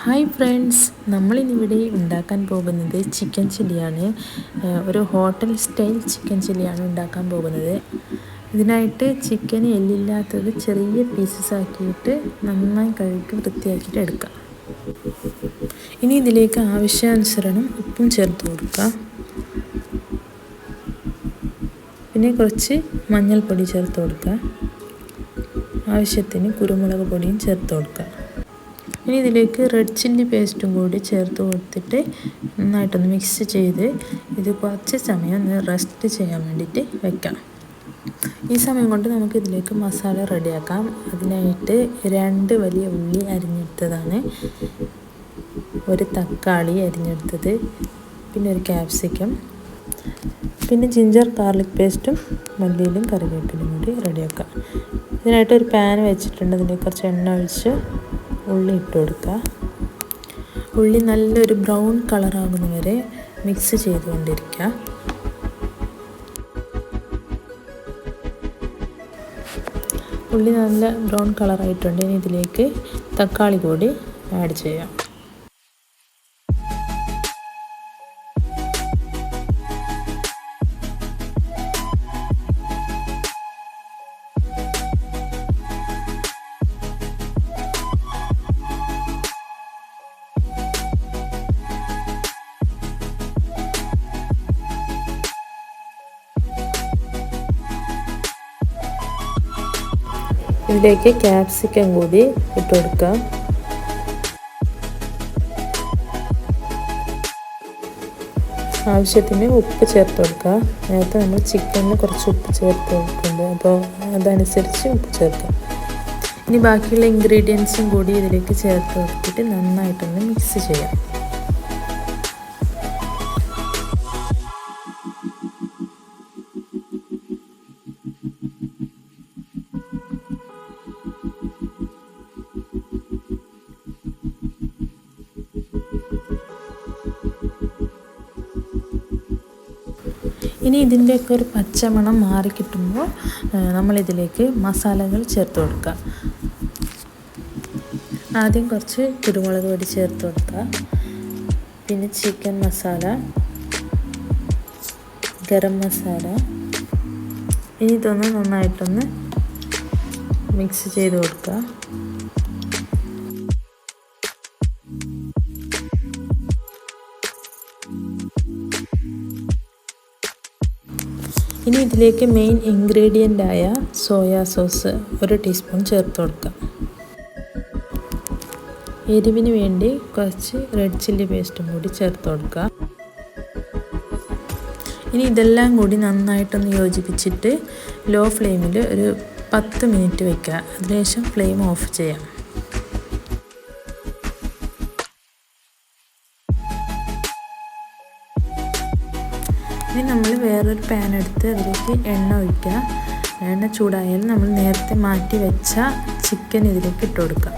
Hi friends നമ്മളിന്നിവിടെ ഉണ്ടാക്കാൻ പോകുന്നത് chicken ചില്ലിയാണ് ഒരു ഹോട്ടൽ സ്റ്റൈൽ ചിക്കൻ ചില്ലിയാണ് ഉണ്ടാക്കാൻ പോകുന്നത്. ഇതിനായിട്ട് ചിക്കൻ എല്ലില്ലാത്തത് ചെറിയ പീസസ് ആക്കിയിട്ട് നന്നായി കഴുകി വൃത്തിയാക്കിയിട്ട് എടുക്കാം. ഇനി ഇതിലേക്ക് ആവശ്യാനുസരണം ഉപ്പും ചേർത്ത് കൊടുക്കുക പിന്നെ കുറച്ച് മഞ്ഞൾപ്പൊടി ചേർത്ത് കൊടുക്കുക ആവശ്യത്തിന് കുരുമുളക് പൊടിയും ചേർത്ത് കൊടുക്കുക ഇനി ഇതിലേക്ക് റെഡ് ചില്ലി പേസ്റ്റും കൂടി ചേർത്ത് കൊടുത്തിട്ട് നന്നായിട്ടൊന്ന് മിക്സ് ചെയ്ത് ഇത് കുറച്ച് സമയം ഒന്ന് റെസ്റ്റ് ചെയ്യാൻ വേണ്ടിയിട്ട് വെക്കാം ഈ സമയം കൊണ്ട് നമുക്ക് ഇതിലേക്ക് മസാല റെഡിയാക്കാം അതിനായിട്ട് രണ്ട് വലിയ ഉള്ളി അരിഞ്ഞെടുത്തതാണ്. ഒരു തക്കാളി അരിഞ്ഞെടുത്തത്. പിന്നെ ഒരു ക്യാപ്സിക്കം പിന്നെ ജിഞ്ചർ ഗാർലിക് പേസ്റ്റും മല്ലിയിലും കറിവേപ്പിലും കൂടി റെഡിയാക്കാം ഇതിനായിട്ട് ഒരു പാൻ വെച്ചിട്ടുണ്ട്. അതിലേക്ക് കുറച്ച് എണ്ണ ഒഴിച്ച് ഉള്ളി ഇട്ട് കൊടുക്കുക. ഉള്ളി നല്ലൊരു ബ്രൗൺ കളറാകുന്ന വരെ മിക്സ് ചെയ്തുകൊണ്ടിരിക്കുക. ഉള്ളി നല്ല ബ്രൗൺ കളറായിട്ടുണ്ട് ഇനി ഇതിലേക്ക് തക്കാളി കൂടി ആഡ് ചെയ്യാം ഇതിലേക്ക് ക്യാപ്സിക്കം കൂടി ഇട്ട് കൊടുക്കാം. ആവശ്യത്തിന് ഉപ്പ് ചേർത്ത് കൊടുക്കുക. നേരത്തെ നമ്മൾ ചിക്കനിൽ കുറച്ച് ഉപ്പ് ചേർത്ത് കൊടുക്കുന്നുണ്ട് അപ്പോൾ അതനുസരിച്ച് ഉപ്പ് ചേർക്കാം. ഇനി ബാക്കിയുള്ള ഇൻഗ്രീഡിയൻസും കൂടി ഇതിലേക്ക് ചേർത്ത് കൊടുത്തിട്ട് നന്നായിട്ടൊന്ന് മിക്സ് ചെയ്യാം. ഇനി ഇതിന്റെയൊക്കെ ഒരു പച്ചമണം മാറിക്കിട്ടുമ്പോൾ നമ്മളിതിലേക്ക് മസാലകൾ ചേർത്ത് കൊടുക്കുക. ആദ്യം കുറച്ച് കുരുമുളക് പൊടി ചേർത്ത് കൊടുക്കുക. പിന്നെ ചിക്കൻ മസാല ഗരം മസാല. ഇനി ഇതൊന്ന് നന്നായിട്ടൊന്ന് മിക്സ് ചെയ്ത് കൊടുക്കുക. ഇനി ഇതിലേക്ക് മെയിൻ ഇൻഗ്രീഡിയന്റായ സോയാ സോസ് ഒരു ടീസ്പൂൺ ചേർത്ത് കൊടുക്കാം. എരിവിന് വേണ്ടി കുറച്ച് റെഡ് ചില്ലി പേസ്റ്റും കൂടി ചേർത്ത് കൊടുക്കുക. ഇനി ഇതെല്ലാം കൂടി നന്നായിട്ടൊന്ന് യോജിപ്പിച്ചിട്ട് ലോ ഫ്ലെയിമിൽ ഒരു പത്ത് മിനിറ്റ് വയ്ക്കുക അതിനുശേഷം ഫ്ലെയിം ഓഫ് ചെയ്യാം. ഇനി നമ്മൾ വേറൊരു പാൻ എടുത്ത് അതിലേക്ക് എണ്ണ ഒഴിക്കുക. എണ്ണ ചൂടായാലും നമ്മൾ നേരത്തെ മാറ്റി വെച്ച ചിക്കൻ ഇതിലേക്ക് ഇട്ട് കൊടുക്കുക.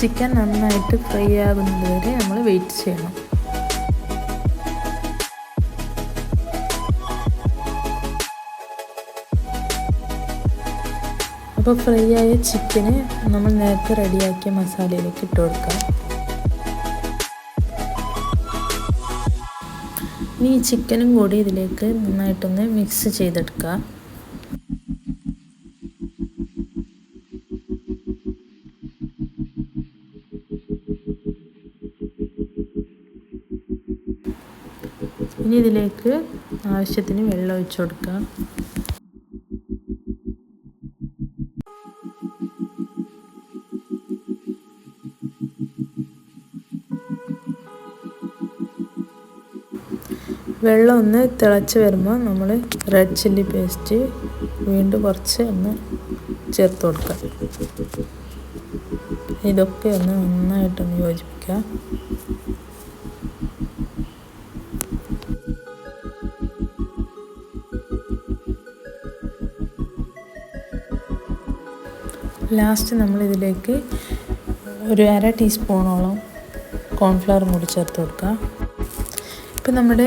ചിക്കൻ നന്നായിട്ട് ഫ്രൈ ആകുന്നത് വരെ നമ്മൾ വെയിറ്റ് ചെയ്യണം. അപ്പോൾ ഫ്രൈ ആയ ചിക്കന് നമ്മൾ നേരത്തെ റെഡിയാക്കിയ മസാലയിലേക്ക് ഇട്ട് കൊടുക്കാം. ഇനി ഈ ചിക്കനും കൂടി ഇതിലേക്ക് നന്നായിട്ടൊന്ന് മിക്സ് ചെയ്തെടുക്കുക ഇനി ഇതിലേക്ക് ആവശ്യത്തിന് വെള്ളം ഒഴിച്ചു കൊടുക്കുക വെള്ളം ഒന്ന് തിളച്ച് വരുമ്പോൾ നമ്മൾ റെഡ് ചില്ലി പേസ്റ്റ് വീണ്ടും കുറച്ച് ഒന്ന് ചേർത്ത് കൊടുക്കുക. ഇതൊക്കെ ഒന്ന് നന്നായിട്ടൊന്ന് യോജിപ്പിക്കുക. ലാസ്റ്റ് നമ്മളിതിലേക്ക് ഒരു അര ടീസ്പൂണോളം കോൺഫ്ലവർ കൂടി ചേർത്ത് കൊടുക്കുക. ഇപ്പം നമ്മുടെ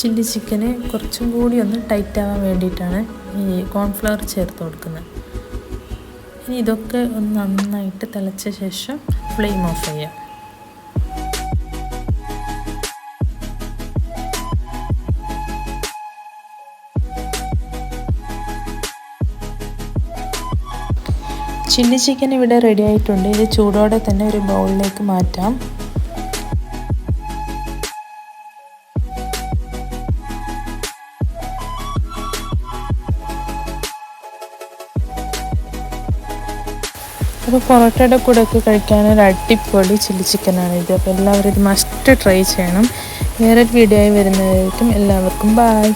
ചില്ലി ചിക്കന് കുറച്ചും കൂടി ഒന്ന് ടൈറ്റ് ആവാൻ വേണ്ടിയിട്ടാണ് ഈ കോൺഫ്ലവർ ചേർത്ത് കൊടുക്കുന്നത്. ഇനി ഇതൊക്കെ ഒന്ന് നന്നായിട്ട് തിളച്ച ശേഷം ഫ്ലെയിം ഓഫ് ചെയ്യാം. ചില്ലി ചിക്കൻ ഇവിടെ റെഡി ആയിട്ടുണ്ട്. ഇത് ചൂടോടെ തന്നെ ഒരു ബൗളിലേക്ക് മാറ്റാം. അപ്പോൾ പൊറോട്ടയുടെ കൂടെ ഒക്കെ കഴിക്കാൻ ഒരു അടിപൊളി ചില്ലി ചിക്കനാണ് ഇത്. അപ്പോൾ എല്ലാവരും ഇത് മസ്റ്റ് ട്രൈ ചെയ്യണം. വേറൊരു വീഡിയോ ആയി വരുന്നതായിരിക്കും. എല്ലാവർക്കും ബായ്